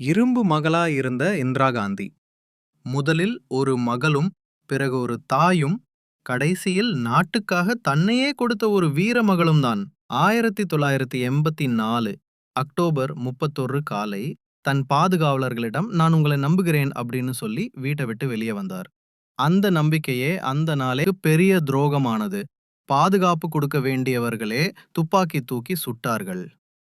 இரும்பு மகளா இருந்த இந்திரா காந்தி. முதலில் ஒரு மகளும் பிறகு ஒரு தாயும் கடைசியில் நாட்டுக்காக தன்னையே கொடுத்த ஒரு வீர மகளும் தான். ஆயிரத்தி தொள்ளாயிரத்தி எண்பத்தி நாலு அக்டோபர் முப்பத்தொரு காலை தன் பாதுகாவலர்களிடம் நான் உங்களை நம்புகிறேன் அப்படின்னு சொல்லி வீட்டை விட்டு வெளியே வந்தார். அந்த நம்பிக்கையே அந்த நாளே பெரிய துரோகமானது. பாதுகாப்பு கொடுக்க வேண்டியவர்களே துப்பாக்கி தூக்கி சுட்டார்கள்.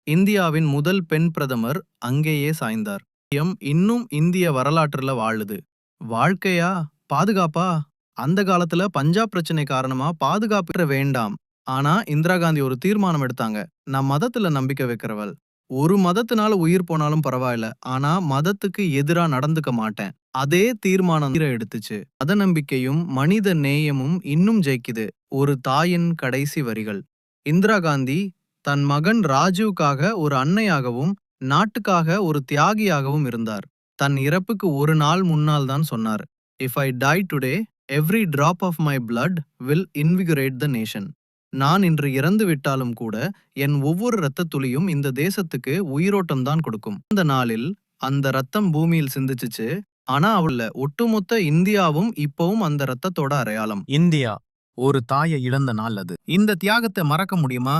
இந்தியாவின் முதல் பெண் பிரதமர் அங்கேயே சாய்ந்தார். எம் இன்னும் இந்திய வரலாற்றுல வாழுது. வாழ்க்கையா? பாதுகாப்பா? அந்த காலத்துல பஞ்சாப் பிரச்சனை காரணமா பாதுகாப்பு வேண்டாம். ஆனா இந்திரா காந்தி ஒரு தீர்மானம் எடுத்தாங்க. நான் மதத்துல நம்பிக்கை வைக்கிறவள். ஒரு மதத்தினால உயிர் போனாலும் பரவாயில்ல. ஆனா மதத்துக்கு எதிரா நடந்துக்க மாட்டேன். அதே தீர்மானம் எடுத்துச்சு. மத நம்பிக்கையும் மனித நேயமும் இன்னும் ஜெயிக்குது. ஒரு தாயின் கடைசி வரிகள். இந்திரா காந்தி தன் மகன் ராஜீவ்காக ஒரு அன்னையாகவும் நாட்டுக்காக ஒரு தியாகியாகவும் இருந்தார். தன் இறப்புக்கு ஒரு நாள் முன்னால் தான் சொன்னார் if I die today every drop of my blood will invigorate the nation நான் இன்று இறந்து விட்டாலும் கூட என் ஒவ்வொரு இரத்த துளியும் இந்த தேசத்துக்கு உயிரோட்டம் தான் கொடுக்கும். அந்த நாளில் அந்த ரத்தம் பூமியில் சிந்திச்சுச்சு ஆனா அவள ஒட்டுமொத்த இந்தியாவும் இப்பவும் அந்த ரத்தத்தோட அடையாளம். இந்தியா ஒரு தாயை இழந்த நாள் அது. இந்த தியாகத்தை மறக்க முடியுமா?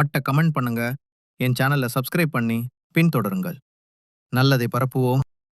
அட்ட கமெண்ட் பண்ணுங்க. என் சேனலை சப்ஸ்கிரைப் பண்ணி பின்தொடருங்கள். நல்லதை பரப்புவோம்.